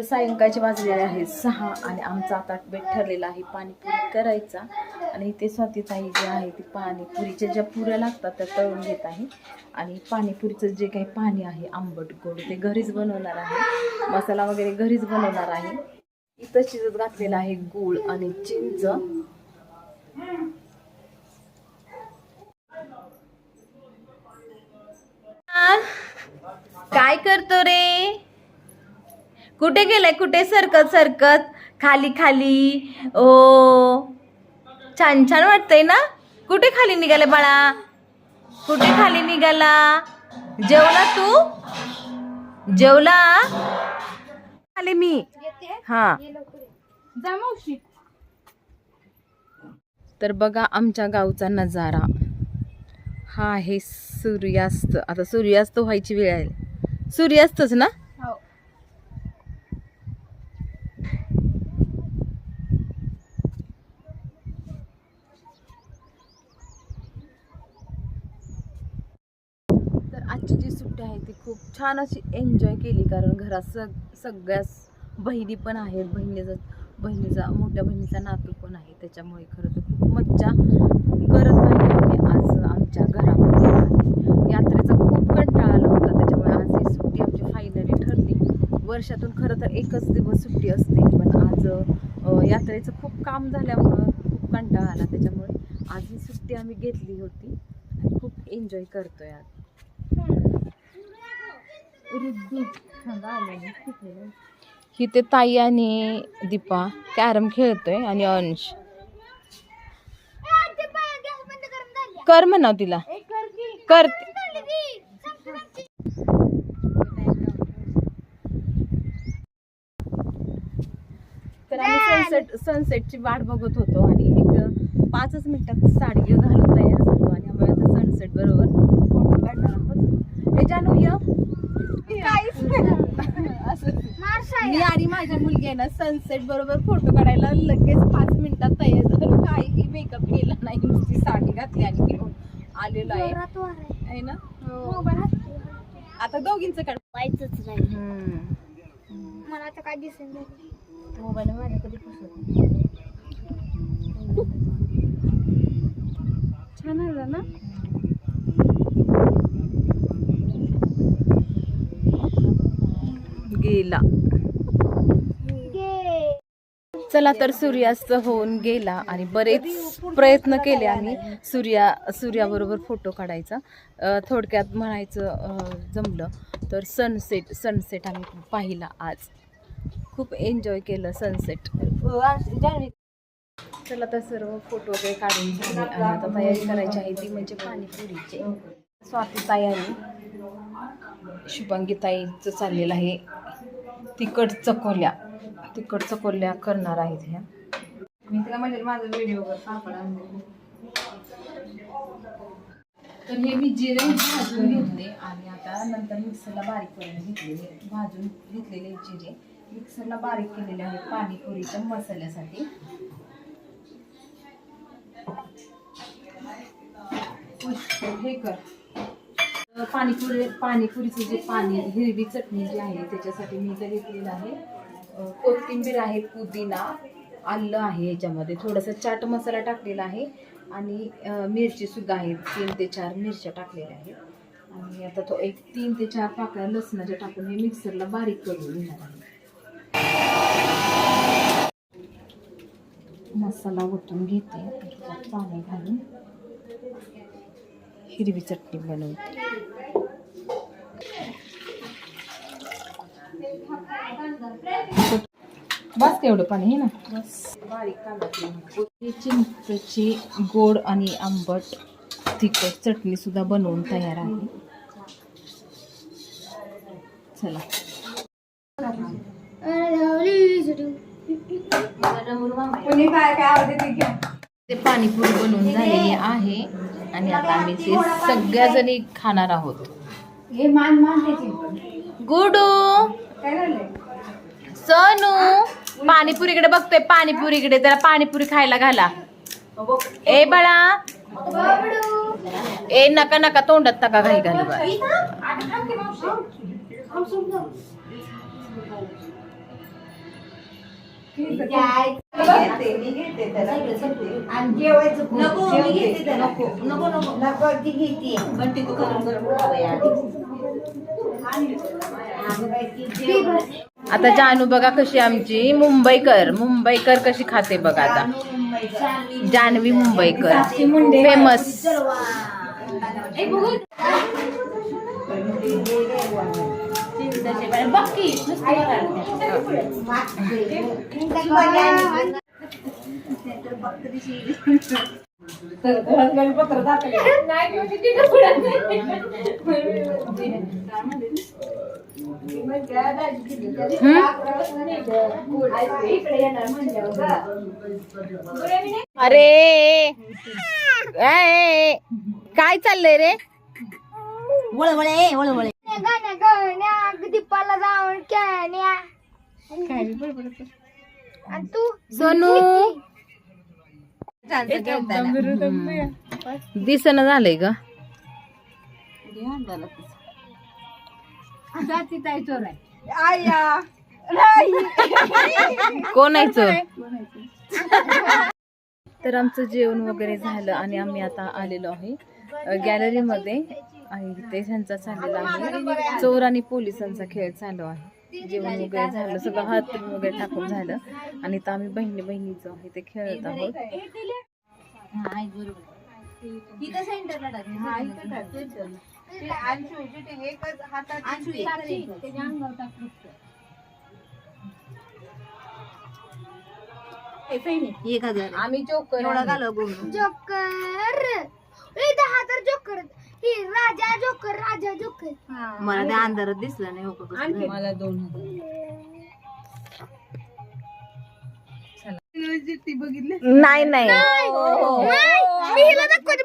तर सायंकाळचे वाजलेले आहेत सहा आणि आमचा आता बेट ठरलेला आहे पाणीपुरी करायचा. आणि इथे स्वातीताई जे आहे ती पाणीपुरीच्या ज्या पुऱ्या लागतात त्या तळून घेत आहे. आणि पाणीपुरीचं जे काही पाणी आहे आंबट गोड ते घरीच बनवणार आहे. मसाला वगैरे घरीच बनवणार आहे. इथं शिजत घातलेलं आहे गूळ आणि चिंच. काय करतो रे? कुठे गेलाय? कुठे? सरकत सरकत. खाली खाली. ओ. छान छान वाटतंय ना? कुठे खाली निघाले बाळा? कुठे खाली निघाला? जेवला तू? जेवला? आले मी. हा. तर बघा आमच्या गावचा नजारा. हा आहे सूर्यास्त. आता सूर्यास्त व्हायची वेळ आहे. सूर्यास्तच ना तर आजची जी सुट्टी आहे ती खूप छान अशी एन्जॉय केली कारण घरात सग सगळ्याच बहिणी पण आहेत. बहिणीचा बहिणीचा मोठ्या बहिणीचा नातू पण आहे. त्याच्यामुळे खरं तर खूप मज्जा करत नाही आम्ही आज आमच्या घरामध्ये. यात्रेचा खूप कंटाळा आला होता. त्याच्यामुळे आज ही सुट्टी आमची फायनली ठरली. वर्षातून खरं तर एकच दिवस सुट्टी असते. पण आज यात्रेचं खूप काम झाल्यामुळं खूप कंटाळा आला. त्याच्यामुळे आज ही सुट्टी आम्ही घेतली होती. खूप एन्जॉय करतोय आज. इथे ताई आणि दीपा कॅरम खेळतोय आणि अंश. कर म्हणाव तिला. कर तर आम्ही सनसेट सनसेटची वाट बघत होतो आणि एक पाचच मिनिटात साडी घालून तयार झालो आणि आम्ही आता सनसेट बरोबर फोटो काढणार आहोत हे जानू य असं मी आणि माझ्या मुलगीनं सनसेट बरोबर फोटो काढायला लगेच पाच मिनिटात तयार झालो. काही मेकअप केला नाही नुसती साडी घातली आणि घेऊन आलेलो आहे. आहे. ना? आता दोघींचं काढ. व्हायचंच नाही. मला आता काय दिसेल मोबाईल माझ्या कधी छान आलं ना? गेला. चला तर सूर्यास्त होऊन गेला आणि बरेच प्रयत्न केले आम्ही सूर्या सूर्याबरोबर फोटो काढायचा. थोडक्यात म्हणायचं जमलं तर सनसेट सनसेट आम्ही पाहिला आज. खूप एन्जॉय केलं सनसेट चला तर सर्व फोटो वगैरे काढून झाले आणि आता तयारी करायची आहे ती म्हणजे पाणीपुरीची. स्वाती तयारी शुभांगी ताईचं चाललेलं आहे. तिखट चकोल्या तिखट चकोल्या करणार आहेत ह्या. मी तिला म्हणजे माझा व्हिडिओवर कापड तर हे मी जिरे भाजून घेतले आणि आता नंतर मिक्सरला बारीक करून घेतलेले भाजून घेतलेले जिरे. मिक्सरला बारीक केलेले आहेत पाणीपुरीच्या मसाल्यासाठी. हे कर. पाणीपुरी पाणीपुरीचं जे पाणी हिरवी चटणी जी आहे त्याच्यासाठी मी इथं घेतलेलं आहे. कोथिंबीर आहे पुदिना आलं आहे याच्यामध्ये. थोडासा चाट मसाला टाकलेला आहे आणि मिरचीसुद्धा आहे. तीन ते चार मिरच्या टाकलेल्या आहेत. आणि आता तो एक तीन ते चार पाकळ्या लसणाच्या टाकून हे मिक्सरला बारीक करून घेणार आहे. मसाला ओतून घेते. पाणी घालून हिरवी चटणी बनवते. बस केवढं पाणी आहे ना? बस. बारीक चिंचची गोड आणि आंबट तिखट चटणी सुद्धा बनवून तयार आहे. चला. ते पाणीपुरी बनवून झालेली आहे आणि आता आम्ही ते सगळ्या जणी खाणार आहोत. गुडू! सनू! पाणीपुरीकडे बघतोय पाणीपुरीकडे. त्याला पाणीपुरी खायला घाला. ए बाळा. ए नका नका तोंडात नका घाई घालू आता जानू बघा कशी आमची मुंबईकर मुंबईकर कशी खाते बघा आता. जानवी मुंबईकर फेमस अरे ए, काय चाललंय रे? गाण्या गाण्या दीपाला जाऊन खेळण्या आणि तू सोनू दिसन झालंय ग कोण आहे चोर? तर आमचं जेवण वगैरे झालं आणि आम्ही आता आलेलो आहे. गॅलरीमध्ये आणि इथे ह्यांचा चाललेला आहे. चोर आणि पोलिसांचा खेळ चालू आहे. जेवण वगैरे झालं सगळं हात वगैरे टाकून झालं. आणि इथं आम्ही बहिणी बहिणीचं आहे ते खेळत आहोत. आम्ही जोकर जोकर ए दहा तर जोकर ही राजा जोकर राजा जोकर मला त्या अंधारात दिसलं नाही हो मला दोन नाही नाही मी हिला दाखवते.